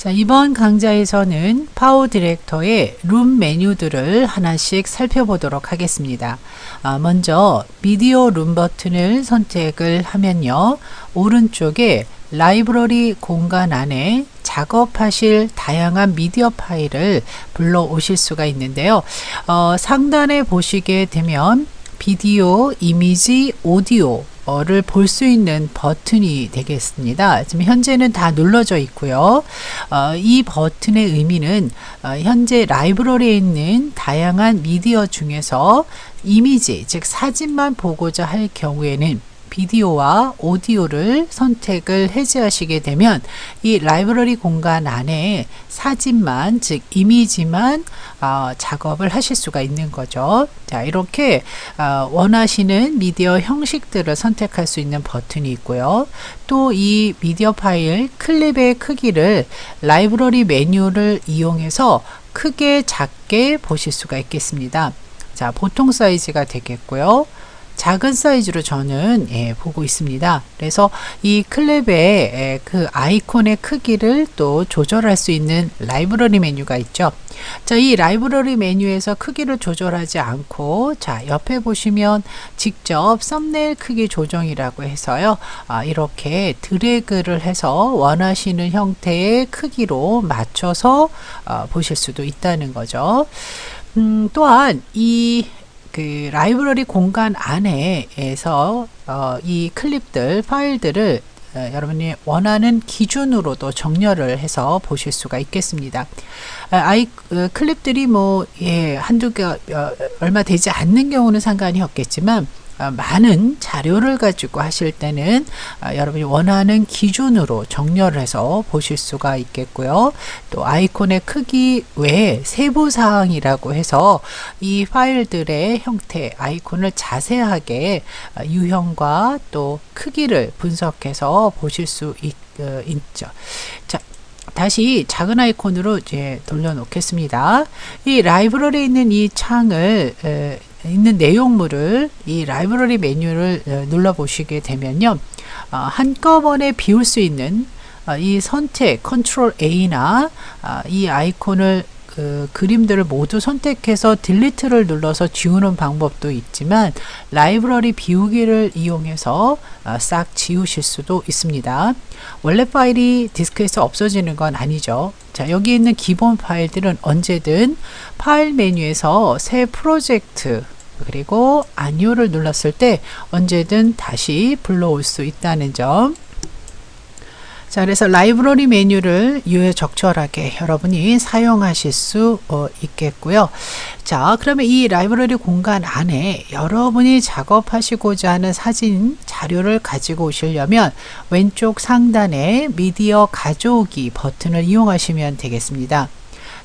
자, 이번 강좌에서는 파워 디렉터의 룸 메뉴들을 하나씩 살펴보도록 하겠습니다. 아, 먼저 미디어 룸 버튼을 선택을 하면요. 오른쪽에 라이브러리 공간 안에 작업하실 다양한 미디어 파일을 불러오실 수가 있는데요. 어, 상단에 보시게 되면 비디오, 이미지, 오디오 를 볼 수 있는 버튼이 되겠습니다. 지금 현재는 다 눌러져 있고요. 어, 이 버튼의 의미는 어, 현재 라이브러리에 있는 다양한 미디어 중에서 이미지, 즉 사진만 보고자 할 경우에는 비디오와 오디오를 선택을 해제하시게 되면 이 라이브러리 공간 안에 사진만 즉 이미지만 어, 작업을 하실 수가 있는 거죠. 자 이렇게 어, 원하시는 미디어 형식들을 선택할 수 있는 버튼이 있고요. 또 이 미디어 파일 클립의 크기를 라이브러리 메뉴를 이용해서 크게 작게 보실 수가 있겠습니다. 자 보통 사이즈가 되겠고요. 작은 사이즈로 저는 예, 보고 있습니다. 그래서 이 클랩의 예, 그 아이콘의 크기를 또 조절할 수 있는 라이브러리 메뉴가 있죠. 자, 이 라이브러리 메뉴에서 크기를 조절하지 않고 자, 옆에 보시면 직접 썸네일 크기 조정이라고 해서요. 아, 이렇게 드래그를 해서 원하시는 형태의 크기로 맞춰서 어, 보실 수도 있다는 거죠. 음, 또한 이 그 라이브러리 공간 안에서 어, 이 클립들 파일들을 어, 여러분이 원하는 기준으로도 정렬을 해서 보실 수가 있겠습니다. 아, 아이 어, 클립들이 뭐 예, 한두 개 어, 얼마 되지 않는 경우는 상관이 없겠지만 어, 많은 자료를 가지고 하실 때는 어, 여러분이 원하는 기준으로 정렬을 해서 보실 수가 있겠고요. 또 아이콘의 크기 외에 세부 사항이라고 해서 이 파일들의 형태, 아이콘을 자세하게 어, 유형과 또 크기를 분석해서 보실 수 있, 죠 자, 다시 작은 아이콘으로 이제 돌려놓겠습니다. 이 라이브러리에 있는 이 창을 있는 내용물을 이 라이브러리 메뉴를 어, 눌러 보시게 되면요. 어, 한꺼번에 비울 수 있는 어, 이 선택 컨트롤 A나 이 아이콘을 그 그림들을 모두 선택해서 딜리트를 눌러서 지우는 방법도 있지만 라이브러리 비우기를 이용해서 싹 지우실 수도 있습니다. 원래 파일이 디스크에서 없어지는 건 아니죠. 자, 여기 있는 기본 파일들은 언제든 파일 메뉴에서 새 프로젝트 그리고 안요를 눌렀을 때 언제든 다시 불러올 수 있다는 점 자, 그래서 라이브러리 메뉴를 유효적절하게 여러분이 사용하실 수 어, 있겠고요. 자, 그러면 이 라이브러리 공간 안에 여러분이 작업하시고자 하는 사진 자료를 가지고 오시려면 왼쪽 상단에 미디어 가져오기 버튼을 이용하시면 되겠습니다.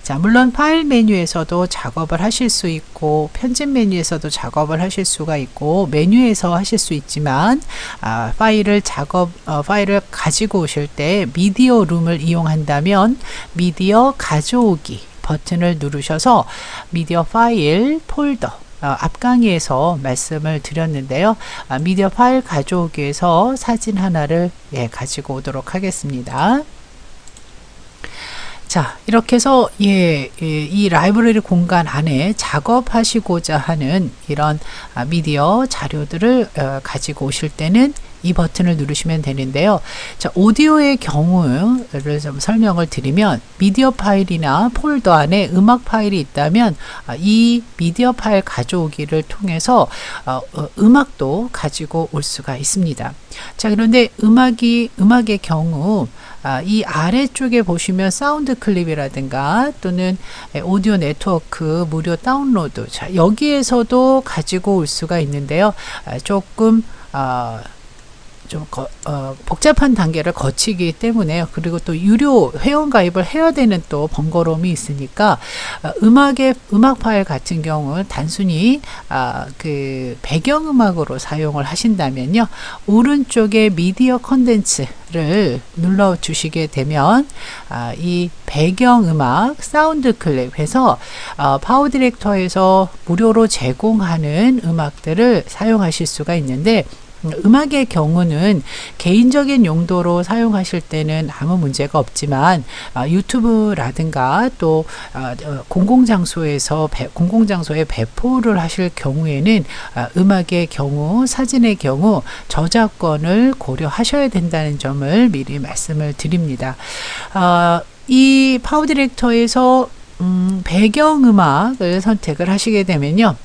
자, 물론 파일 메뉴에서도 작업을 하실 수 있고 편집 메뉴에서도 작업을 하실 수가 있고 메뉴에서 하실 수 있지만 아, 파일을 작업 어, 파일을 가지고 오실 때 미디어 룸을 이용한다면 미디어 가져오기 버튼을 누르셔서 미디어 파일 폴더 어, 앞 강의에서 말씀을 드렸는데요. 아, 미디어 파일 가져오기에서 사진 하나를 예, 가지고 오도록 하겠습니다. 자, 이렇게 해서 예, 예, 이 라이브러리 공간 안에 작업하시고자 하는 이런 아, 미디어 자료들을 어, 가지고 오실 때는 이 버튼을 누르시면 되는데요. 자, 오디오의 경우를 좀 설명을 드리면 미디어 파일이나 폴더 안에 음악 파일이 있다면 아, 이 미디어 파일 가져오기를 통해서 어, 어, 음악도 가지고 올 수가 있습니다. 자, 그런데 음악이 음악의 경우 아, 이 아래쪽에 보시면 사운드 클립이라든가 또는 오디오 네트워크 무료 다운로드 자 여기에서도 가지고 올 수가 있는데요 아, 조금 아, 좀 거, 어, 복잡한 단계를 거치기 때문에요. 그리고 또 유료 회원 가입을 해야 되는 또 번거로움이 있으니까 어, 음악의 음악 파일 같은 경우 단순히 아, 그 배경 음악으로 사용을 하신다면요. 오른쪽에 미디어 컨텐츠를 눌러 주시게 되면 아, 이 배경 음악 사운드 클립해서 어, 파워 디렉터에서 무료로 제공하는 음악들을 사용하실 수가 있는데 음악의 경우는 개인적인 용도로 사용하실 때는 아무 문제가 없지만 아, 유튜브라든가 또 아, 어, 공공장소에서 배, 공공장소에 배포를 하실 경우에는 아, 음악의 경우, 사진의 경우 저작권을 고려하셔야 된다는 점을 미리 말씀을 드립니다. 아, 이 파워 디렉터에서 음, 배경음악을 선택을 하시게 되면요.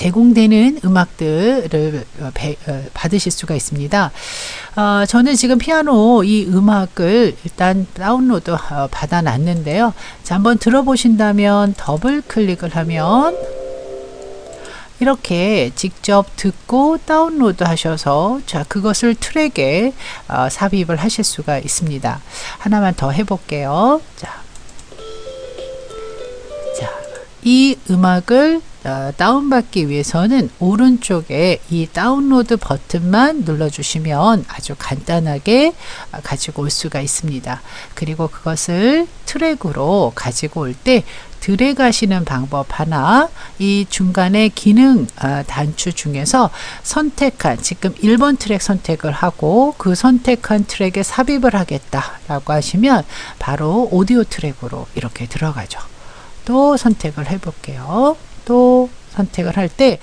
제공되는 음악들을 어, 배, 어, 받으실 수가 있습니다. 어, 저는 지금 피아노 이 음악을 일단 다운로드 어, 받아놨는데요. 자, 한번 들어보신다면 더블 클릭을 하면 이렇게 직접 듣고 다운로드 하셔서 자 그것을 트랙에 어, 삽입을 하실 수가 있습니다. 하나만 더 해볼게요. 자, 자, 이 음악을 어, 다운받기 위해서는 오른쪽에 이 다운로드 버튼만 눌러주시면 아주 간단하게 어, 가지고 올 수가 있습니다. 그리고 그것을 트랙으로 가지고 올 때 드래그 하시는 방법 하나 이 중간에 기능 어, 단추 중에서 선택한 지금 1번 트랙 선택을 하고 그 선택한 트랙에 삽입을 하겠다라고 하시면 바로 오디오 트랙으로 이렇게 들어가죠. 또 선택을 해볼게요. 또 선택을 할 때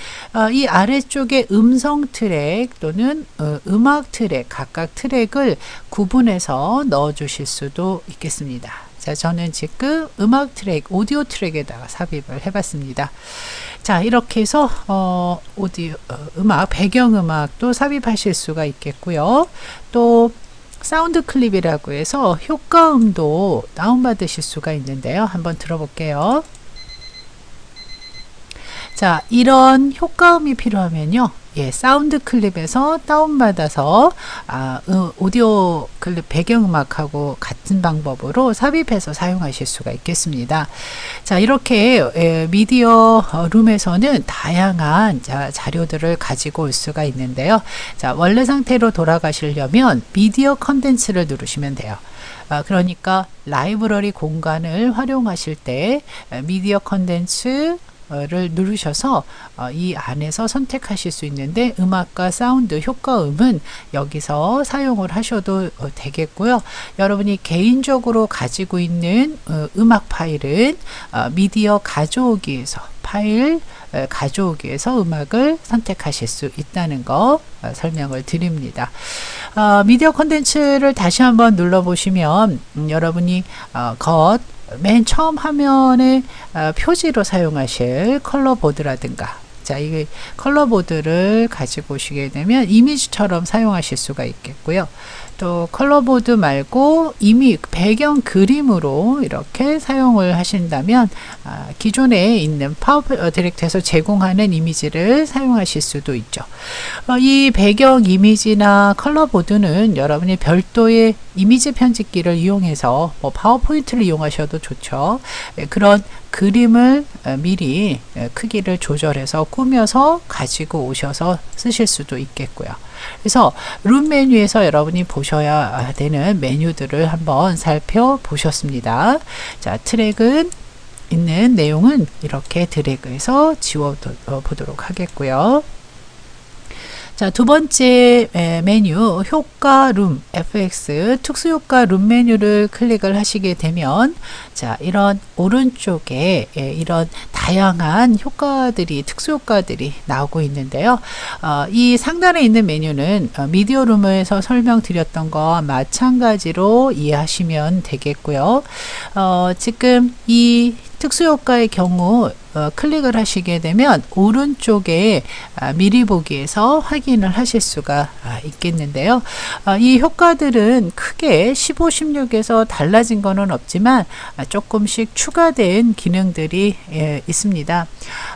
이 아래쪽에 음성 트랙 또는 어, 음악 트랙 각각 트랙을 구분해서 넣어 주실 수도 있겠습니다. 자, 저는 지금 음악 트랙, 오디오 트랙에다가 삽입을 해봤습니다. 자, 이렇게 해서 어, 오디오 어, 음악, 배경 음악도 삽입하실 수가 있겠고요. 또 사운드 클립이라고 해서 효과음도 다운받으실 수가 있는데요. 한번 들어볼게요. 자, 이런 효과음이 필요하면요. 예, 사운드 클립에서 다운받아서 아, 음, 오디오 클립 배경음악하고 같은 방법으로 삽입해서 사용하실 수가 있겠습니다. 자, 이렇게 예, 미디어 룸에서는 다양한 자, 자료들을 가지고 올 수가 있는데요. 자, 원래 상태로 돌아가시려면 미디어 컨텐츠를 누르시면 돼요. 아, 그러니까 라이브러리 공간을 활용하실 때 미디어 컨텐츠 를 누르셔서 어, 이 안에서 선택하실 수 있는데 음악과 사운드 효과음은 여기서 사용을 하셔도 어, 되겠고요. 여러분이 개인적으로 가지고 있는 어, 음악 파일은 미디어 가져오기에서 파일 가져오기에서 음악을 선택하실 수 있다는 거 설명을 드립니다. 미디어 콘텐츠를 다시 한번 눌러보시면 음, 여러분이 겉 맨 처음 화면에 어, 표지로 사용하실 컬러 보드라든가 자, 이게 컬러 보드를 가지고 오시게 되면 이미지처럼 사용하실 수가 있겠고요. 또 컬러보드 말고 이미 배경 그림으로 이렇게 사용을 하신다면 아, 기존에 있는 파워 디렉트에서 제공하는 이미지를 사용하실 수도 있죠. 어, 이 배경 이미지나 컬러보드는 여러분이 별도의 이미지 편집기를 이용해서 뭐 파워포인트를 이용하셔도 좋죠. 예, 그런 그림을 어, 미리 예, 크기를 조절해서 꾸며서 가지고 오셔서 쓰실 수도 있겠고요. 그래서 룸 메뉴에서 여러분이 보셔야 되는 메뉴들을 한번 살펴보셨습니다. 자, 트랙은 있는 내용은 이렇게 드래그해서 지워 보도록 하겠고요. 자, 두 번째 메뉴 효과 룸 FX 특수 효과 룸 메뉴를 클릭을 하시게 되면 자, 이런 오른쪽에 이런 다양한 효과들이 특수 효과들이 나오고 있는데요. 어, 이 상단에 있는 메뉴는 어, 미디어 룸에서 설명드렸던 거 마찬가지로 이해하시면 되겠고요. 어, 지금 이 특수효과의 경우 어, 클릭을 하시게 되면 오른쪽에 아, 미리 보기에서 확인을 하실 수가 아, 있겠는데요. 아, 이 효과들은 크게 15, 16에서 달라진 거는 없지만 아, 조금씩 추가된 기능들이 예, 있습니다.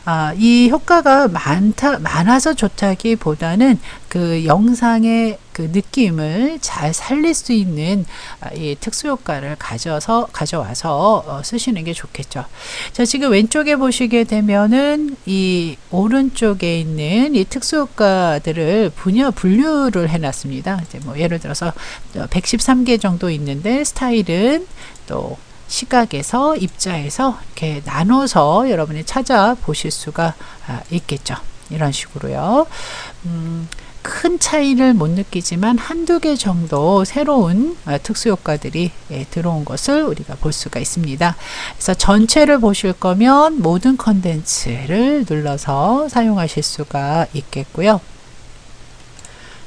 아, 이 효과가 많다, 많아서 좋다기보다는 그 영상의 그 느낌을 잘 살릴 수 있는 아, 이 특수 효과를 가져서 가져와서 어, 쓰시는 게 좋겠죠. 자, 지금 왼쪽에 보시게 되면은 이 오른쪽에 있는 이 특수 효과들을 분야 분류를 해 놨습니다. 이제 뭐 예를 들어서 113개 정도 있는데 스타일은 또 시각에서 입자에서 이렇게 나눠서 여러분이 찾아보실 수가 아, 있겠죠. 이런 식으로요. 음, 큰 차이를 못 느끼지만 한두 개 정도 새로운 어, 특수 효과들이 예, 들어온 것을 우리가 볼 수가 있습니다. 그래서 전체를 보실 거면 모든 컨텐츠를 눌러서 사용하실 수가 있겠고요.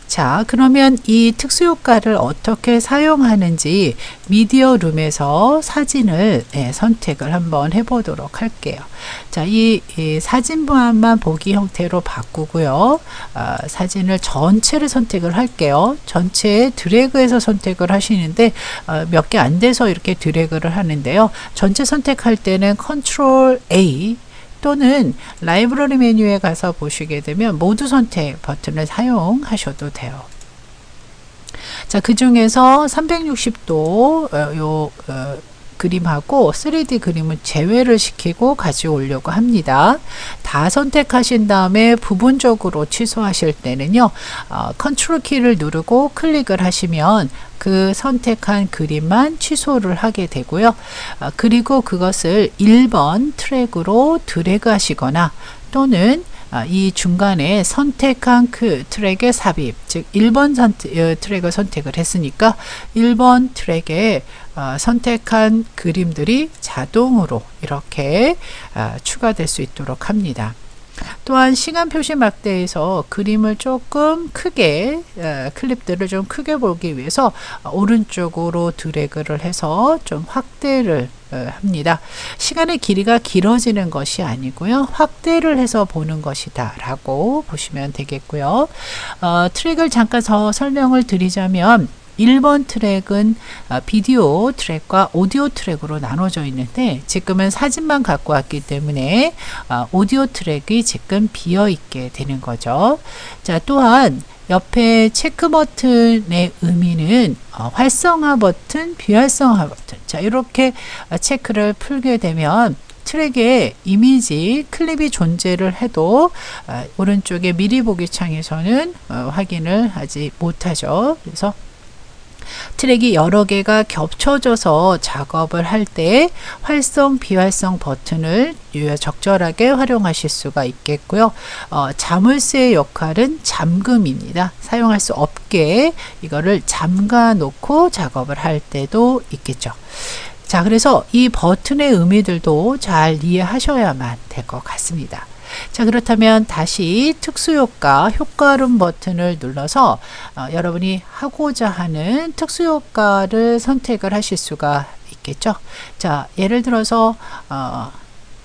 자, 그러면 이 특수효과를 어떻게 사용하는지 미디어 룸에서 사진을 예, 선택을 한번 해보도록 할게요. 자, 이, 이 사진만 보기 형태로 바꾸고요. 어, 사진을 전체를 선택을 할게요. 전체 드래그해서 선택을 하시는데 어, 몇개 안 돼서 이렇게 드래그를 하는데요. 전체 선택할 때는 컨트롤 A 또는 라이브러리 메뉴에 가서 보시게 되면 모두 선택 버튼을 사용하셔도 돼요. 자, 그 중에서 360도 어, 요 어, 그림하고 3D 그림은 제외를 시키고 가져오려고 합니다. 다 선택하신 다음에 부분적으로 취소하실 때는요. 어, 컨트롤 키를 누르고 클릭을 하시면 그 선택한 그림만 취소를 하게 되고요. 어, 그리고 그것을 1번 트랙으로 드래그 하시거나 또는 아, 이 중간에 선택한 그 트랙의 삽입, 즉 1번 선택, 어, 트랙을 선택을 했으니까 1번 트랙에 어, 선택한 그림들이 자동으로 이렇게 어, 추가될 수 있도록 합니다. 또한 시간 표시 막대에서 그림을 조금 크게 어, 클립들을 좀 크게 보기 위해서 오른쪽으로 드래그를 해서 좀 확대를 어, 합니다. 시간의 길이가 길어지는 것이 아니고요. 확대를 해서 보는 것이다 라고 보시면 되겠고요. 어, 트랙을 잠깐 더 설명을 드리자면 1번 트랙은 어, 비디오 트랙과 오디오 트랙으로 나눠져 있는데 지금은 사진만 갖고 왔기 때문에 어, 오디오 트랙이 지금 비어 있게 되는 거죠. 자, 또한 옆에 체크 버튼의 의미는 어, 활성화 버튼, 비활성화 버튼. 자, 이렇게 체크를 풀게 되면 트랙에 이미지 클립이 존재를 해도 오른쪽에 미리 보기 창에서는 확인을 하지 못하죠. 그래서 트랙이 여러 개가 겹쳐져서 작업을 할 때 활성, 비활성 버튼을 적절하게 활용하실 수가 있겠고요. 어, 자물쇠의 역할은 잠금입니다. 사용할 수 없게 이거를 잠가 놓고 작업을 할 때도 있겠죠. 자, 그래서 이 버튼의 의미들도 잘 이해하셔야만 될 것 같습니다. 자 그렇다면 다시 특수효과 효과룸 버튼을 눌러서 어, 여러분이 하고자 하는 특수효과를 선택을 하실 수가 있겠죠 자 예를 들어서 어,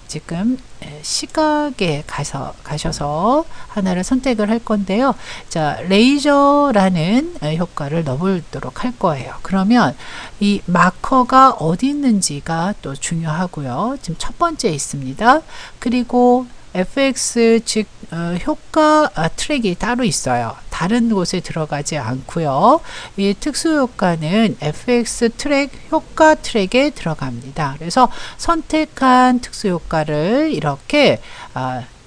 지금 시각에 가서 가셔서 하나를 선택을 할 건데요. 자, 레이저라는 효과를 넣어보도록 할 거예요. 그러면 이 마커가 어디 있는지가 또 중요하고요. 지금 첫 번째 있습니다. 그리고 FX 즉 어, 효과 아, 트랙이 따로 있어요. 다른 곳에 들어가지 않고요. 이 특수 효과는 FX 트랙 효과 트랙에 들어갑니다. 그래서 선택한 특수 효과를 이렇게 아, 어,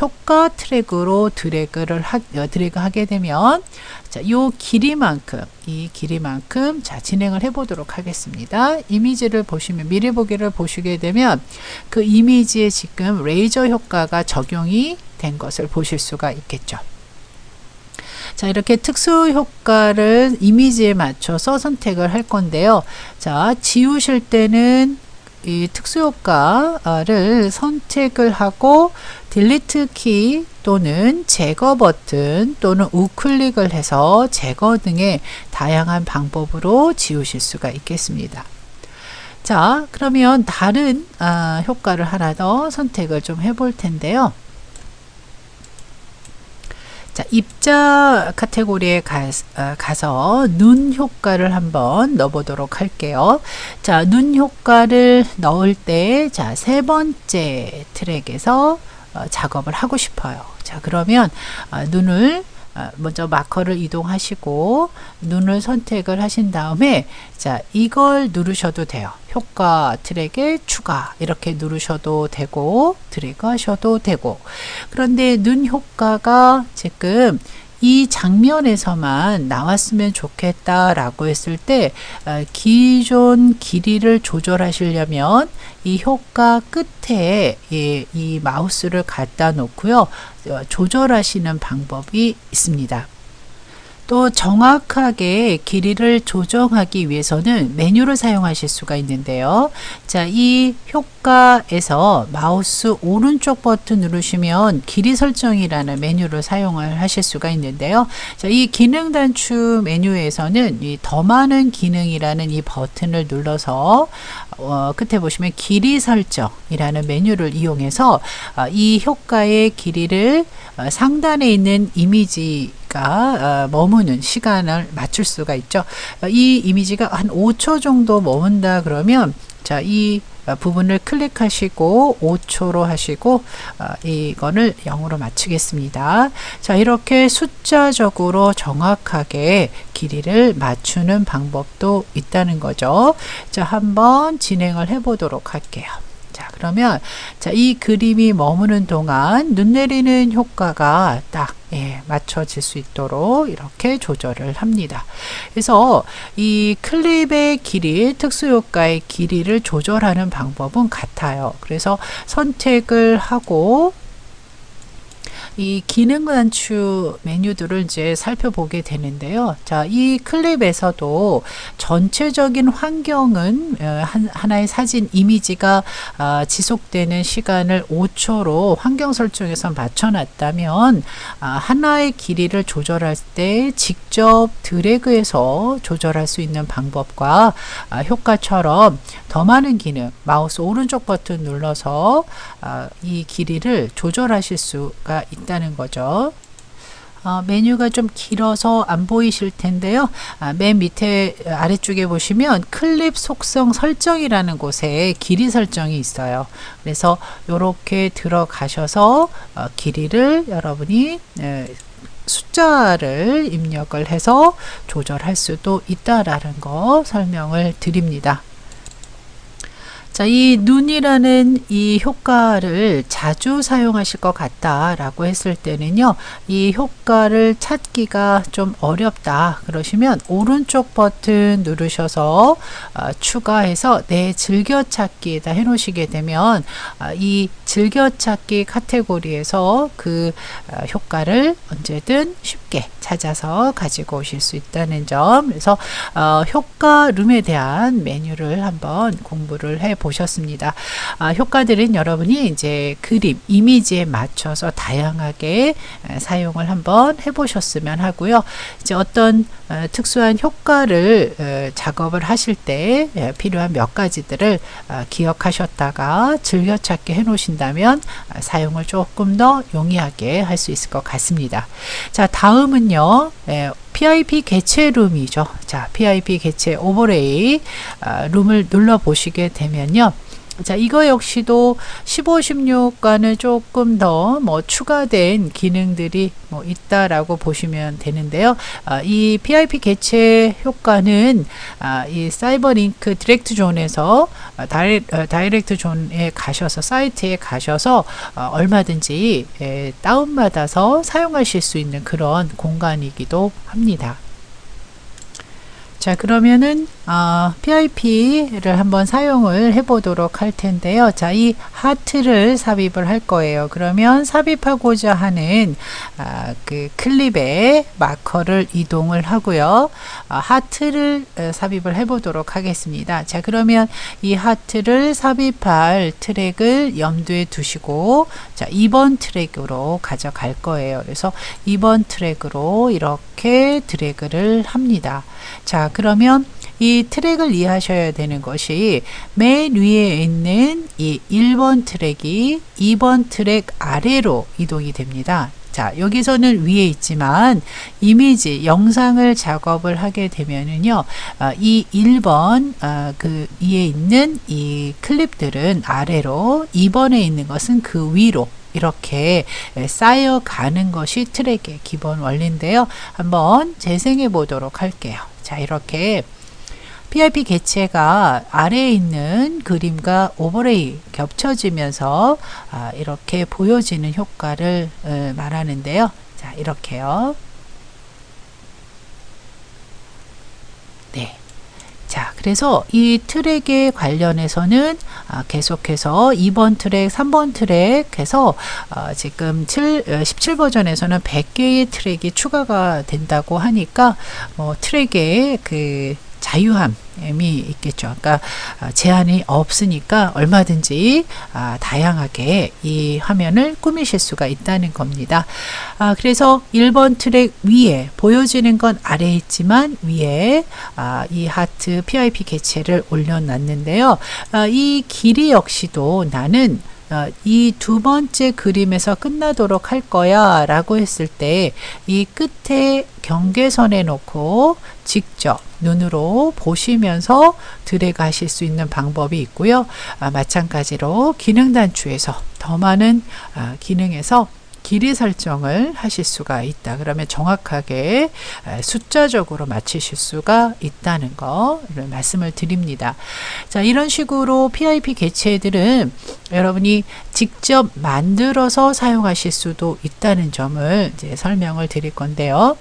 효과 트랙으로 드래그를 하, 어, 드래그 하게 되면 자, 요 길이만큼 이 길이만큼 자 진행을 해 보도록 하겠습니다. 이미지를 보시면 미리 보기를 보시게 되면 그 이미지에 지금 레이저 효과가 적용이 된 것을 보실 수가 있겠죠. 자, 이렇게 특수 효과를 이미지에 맞춰서 선택을 할 건데요. 자, 지우실 때는 이 특수효과를 선택을 하고 딜리트 키 또는 제거 버튼 또는 우클릭을 해서 제거 등의 다양한 방법으로 지우실 수가 있겠습니다. 자 그러면 다른 아, 효과를 하나 더 선택을 좀 해볼 텐데요. 자, 입자 카테고리에 가, 어, 가서 눈 효과를 한번 넣어보도록 할게요. 자, 눈 효과를 넣을 때, 자, 세 번째 트랙에서 어, 작업을 하고 싶어요. 자, 그러면 어, 눈을 어, 먼저 마커를 이동하시고 눈을 선택을 하신 다음에 자 이걸 누르셔도 돼요. 효과 트랙에 추가 이렇게 누르셔도 되고 드래그 하셔도 되고. 그런데 눈 효과가 지금 이 장면에서만 나왔으면 좋겠다라고 했을 때 어, 기존 길이를 조절하시려면 이 효과 끝에 이, 이 마우스를 갖다 놓고요. 어, 조절하시는 방법이 있습니다. 또 정확하게 길이를 조정하기 위해서는 메뉴를 사용하실 수가 있는데요. 자, 이 효과에서 마우스 오른쪽 버튼 누르시면 길이 설정이라는 메뉴를 사용을 하실 수가 있는데요. 자, 이 기능 단추 메뉴에서는 이 더 많은 기능이라는 이 버튼을 눌러서 어, 끝에 보시면 길이 설정이라는 메뉴를 이용해서 어, 이 효과의 길이를 어, 상단에 있는 이미지 가 어, 머무는 시간을 맞출 수가 있죠. 어, 이 이미지가 한 5초 정도 머문다 그러면 자, 이 부분을 클릭하시고 5초로 하시고 어, 이거를 0으로 맞추겠습니다. 자, 이렇게 숫자적으로 정확하게 길이를 맞추는 방법도 있다는 거죠. 자, 한번 진행을 해 보도록 할게요. 자, 그러면 자, 이 그림이 머무는 동안 눈 내리는 효과가 딱 예, 맞춰질 수 있도록 이렇게 조절을 합니다. 그래서 이 클립의 길이, 특수효과의 길이를 조절하는 방법은 같아요. 그래서 선택을 하고 이 기능 단추 메뉴들을 이제 살펴보게 되는데요. 자, 이 클립에서도 전체적인 환경은 어, 한, 하나의 사진 이미지가 아, 지속되는 시간을 5초로 환경 설정에서 맞춰놨다면 아, 하나의 길이를 조절할 때 직접 드래그해서 조절할 수 있는 방법과 아, 효과처럼 더 많은 기능 마우스 오른쪽 버튼 눌러서 이 길이를 조절하실 수가 있다. 있다는 거죠. 어, 메뉴가 좀 길어서 안 보이실 텐데요. 아, 맨 밑에 아래쪽에 보시면 클립 속성 설정이라는 곳에 길이 설정이 있어요. 그래서 이렇게 들어가셔서 어, 길이를 여러분이 에, 숫자를 입력을 해서 조절할 수도 있다라는 거 설명을 드립니다. 자, 이 눈이라는 이 효과를 자주 사용하실 것 같다라고 했을 때는요, 이 효과를 찾기가 좀 어렵다. 그러시면 오른쪽 버튼 누르셔서 어, 추가해서 내 즐겨찾기에다 해놓으시게 되면 어, 이 즐겨찾기 카테고리에서 그 어, 효과를 언제든 쉽게 찾아서 가지고 오실 수 있다는 점. 그래서 어, 효과룸에 대한 메뉴를 한번 공부를 해보 셨습니다. 아, 효과들은 여러분이 이제 그림, 이미지에 맞춰서 다양하게 사용을 한번 해보셨으면 하고요. 이제 어떤 어, 특수한 효과를 어, 작업을 하실 때 필요한 몇 가지들을 어, 기억하셨다가 즐겨찾기 해놓으신다면 사용을 조금 더 용이하게 할 수 있을 것 같습니다. 자, 다음은요. PIP 개체 룸이죠. 자, PIP 개체 오버레이 아, 룸을 눌러 보시게 되면요. 자, 이거 역시도 15, 16과는 조금 더 뭐 추가된 기능들이 뭐 있다라고 보시면 되는데요. 아, 이 PIP 개체 효과는 아, 이 사이버링크 디렉트 존에서 아, 다이, 어, 다이렉트 존에 가셔서 사이트에 가셔서 어, 얼마든지 에, 다운받아서 사용하실 수 있는 그런 공간이기도 합니다. 자 그러면은 어, PIP를 한번 사용을 해 보도록 할 텐데요. 자 이 하트를 삽입을 할 거예요. 그러면 삽입하고자 하는 아, 그 클립에 마커를 이동을 하고요. 아, 하트를 어, 삽입을 해 보도록 하겠습니다. 자 그러면 이 하트를 삽입할 트랙을 염두에 두시고 자 2번 트랙으로 가져갈 거예요. 그래서 2번 트랙으로 이렇게 드래그를 합니다. 자 그러면 이 트랙을 이해하셔야 되는 것이 맨 위에 있는 이 1번 트랙이 2번 트랙 아래로 이동이 됩니다. 자, 여기서는 위에 있지만 이미지, 영상을 작업을 하게 되면은요, 어, 이 1번, 어, 그 위에 있는 이 클립들은 아래로, 2번에 있는 것은 그 위로 이렇게 쌓여가는 것이 트랙의 기본 원리인데요. 한번 재생해 보도록 할게요. 자, 이렇게 PRP 개체가 아래에 있는 그림과 오버레이 겹쳐지면서 아, 이렇게 보여지는 효과를 어, 말하는데요. 자, 이렇게요. 네. 자, 그래서 이 트랙에 관련해서는 아, 계속해서 2번 트랙, 3번 트랙해서 어, 지금 7, 17버전에서는 어, 100개의 트랙이 추가가 된다고 하니까 뭐 트랙의 그 자유함이 있겠죠. 그러니까 아, 제한이 없으니까 얼마든지 아, 다양하게 이 화면을 꾸미실 수가 있다는 겁니다. 아, 그래서 1번 트랙 위에 보여지는 건 아래에 있지만 위에 이 하트 PIP 개체를 올려놨는데요. 이 길이 역시도 나는 어, 이 두 번째 그림에서 끝나도록 할 거야 라고 했을 때 이 끝에 경계선에 놓고 직접 눈으로 보시면서 드래그 하실 수 있는 방법이 있고요. 아, 마찬가지로 기능 단추에서 더 많은 아, 기능에서 길이 설정을 하실 수가 있다. 그러면 정확하게 숫자적으로 맞추실 수가 있다는 거를 말씀을 드립니다. 자, 이런 식으로 PIP 개체들은 여러분이 직접 만들어서 사용하실 수도 있다는 점을 이제 설명을 드릴 건데요.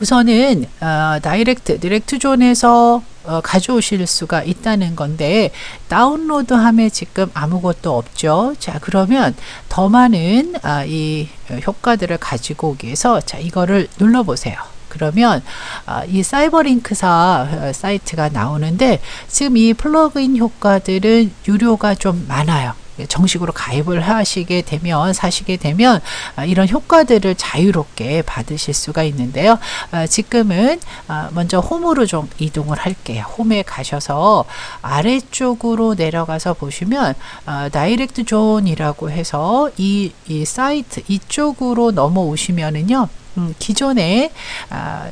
우선은 어, 다이렉트, 디렉트 존에서 어, 가져오실 수가 있다는 건데 다운로드함에 지금 아무것도 없죠. 자 그러면 더 많은 아, 이 효과들을 가지고 오기 위해서 자 이거를 눌러보세요. 그러면 아, 이 사이버링크사 어, 사이트가 나오는데 지금 이 플러그인 효과들은 유료가 좀 많아요. 정식으로 가입을 하시게 되면 사시게 되면 아, 이런 효과들을 자유롭게 받으실 수가 있는데요. 아, 지금은 아, 먼저 홈으로 좀 이동을 할게요. 홈에 가셔서 아래쪽으로 내려가서 보시면 다이렉트 존이라고 해서 이, 이 사이트 이쪽으로 넘어오시면은요. 음, 기존에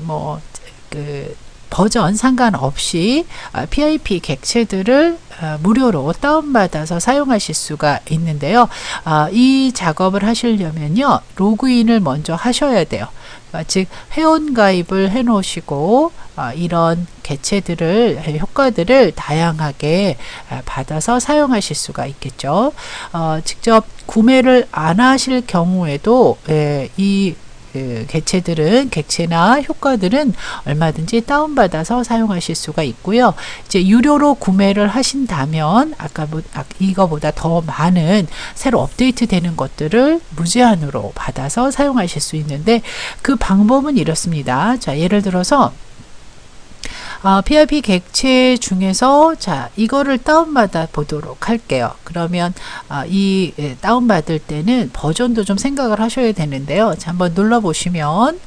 뭐그 버전 상관없이 PIP 객체들을 어, 무료로 다운받아서 사용하실 수가 있는데요. 아, 이 작업을 하시려면요. 로그인을 먼저 하셔야 돼요. 아, 즉 회원 가입을 해 놓으시고 아, 이런 개체들을 효과들을 다양하게 받아서 사용하실 수가 있겠죠. 어, 직접 구매를 안 하실 경우에도 예, 이 그 개체들은 객체나 효과들은 얼마든지 다운받아서 사용하실 수가 있고요. 이제 유료로 구매를 하신다면 아까 뭐, 아, 이거보다 더 많은 새로 업데이트 되는 것들을 무제한으로 받아서 사용하실 수 있는데 그 방법은 이렇습니다. 자, 예를 들어서 어, PIP 객체 중에서 자 이거를 다운받아 보도록 할게요. 그러면 어, 이 예, 다운받을 때는 버전도 좀 생각을 하셔야 되는데요. 자 한번 눌러 보시면 어,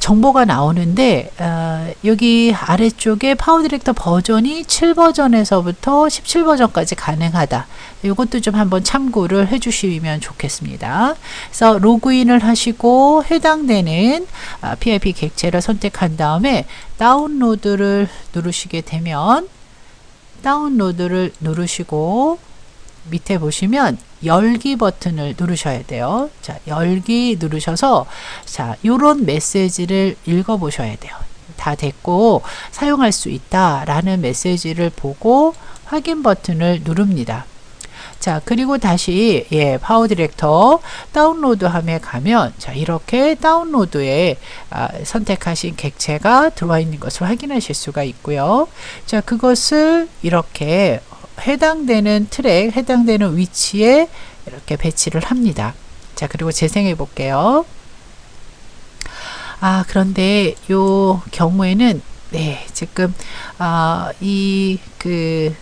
정보가 나오는데 어, 여기 아래쪽에 파워 디렉터 버전이 7버전에서부터 17버전까지 가능하다. 이것도 좀 한번 참고를 해주시면 좋겠습니다. 그래서 로그인을 하시고 해당되는 어, PIP 객체를 선택한 다음에 다운로드를 누르시게 되면 다운로드를 누르시고 밑에 보시면 열기 버튼을 누르셔야 돼요. 자, 열기 누르셔서 자, 요런 메시지를 읽어 보셔야 돼요. 다 됐고 사용할 수 있다라는 메시지를 보고 확인 버튼을 누릅니다. 자, 그리고 다시 예, 파워 디렉터 다운로드 함에 가면 자, 이렇게 다운로드에 아, 선택하신 객체가 들어와 있는 것을 확인하실 수가 있고요. 자, 그것을 이렇게 해당되는 트랙, 해당되는 위치에 이렇게 배치를 합니다. 자, 그리고 재생해 볼게요. 아, 그런데 요 경우에는 네, 지금 아, 이그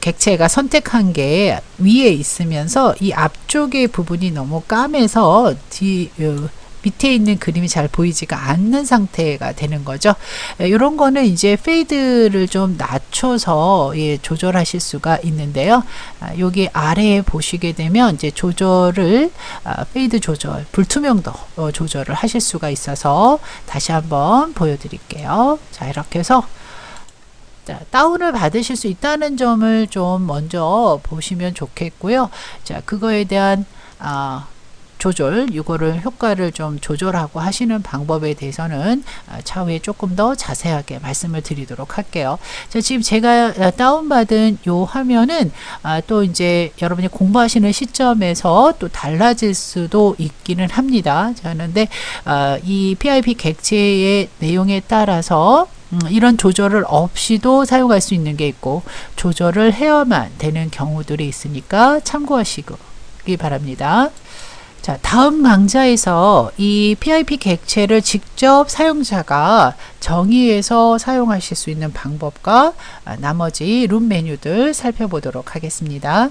객체가 선택한 게 위에 있으면서 이 앞쪽의 부분이 너무 까매서 뒤 밑에 있는 그림이 잘 보이지가 않는 상태가 되는 거죠. 이런 예, 거는 이제 페이드를 좀 낮춰서 예, 조절하실 수가 있는데요. 아, 여기 아래에 보시게 되면 이제 조절을 아, 페이드 조절, 불투명도 어, 조절을 하실 수가 있어서 다시 한번 보여드릴게요. 자 이렇게 해서 자, 다운을 받으실 수 있다는 점을 좀 먼저 보시면 좋겠고요. 자, 그거에 대한 아, 조절, 이거를 효과를 좀 조절하고 하시는 방법에 대해서는 아, 차후에 조금 더 자세하게 말씀을 드리도록 할게요. 자, 지금 제가 아, 다운받은 요 화면은 아, 또 이제 여러분이 공부하시는 시점에서 또 달라질 수도 있기는 합니다. 자, 그런데 이 PIP 객체의 내용에 따라서 음, 이런 조절을 없이도 사용할 수 있는 게 있고 조절을 해야만 되는 경우들이 있으니까 참고하시기 바랍니다. 자, 다음 강좌에서 이 PIP 객체를 직접 사용자가 정의해서 사용하실 수 있는 방법과 아, 나머지 룸 메뉴들 살펴보도록 하겠습니다.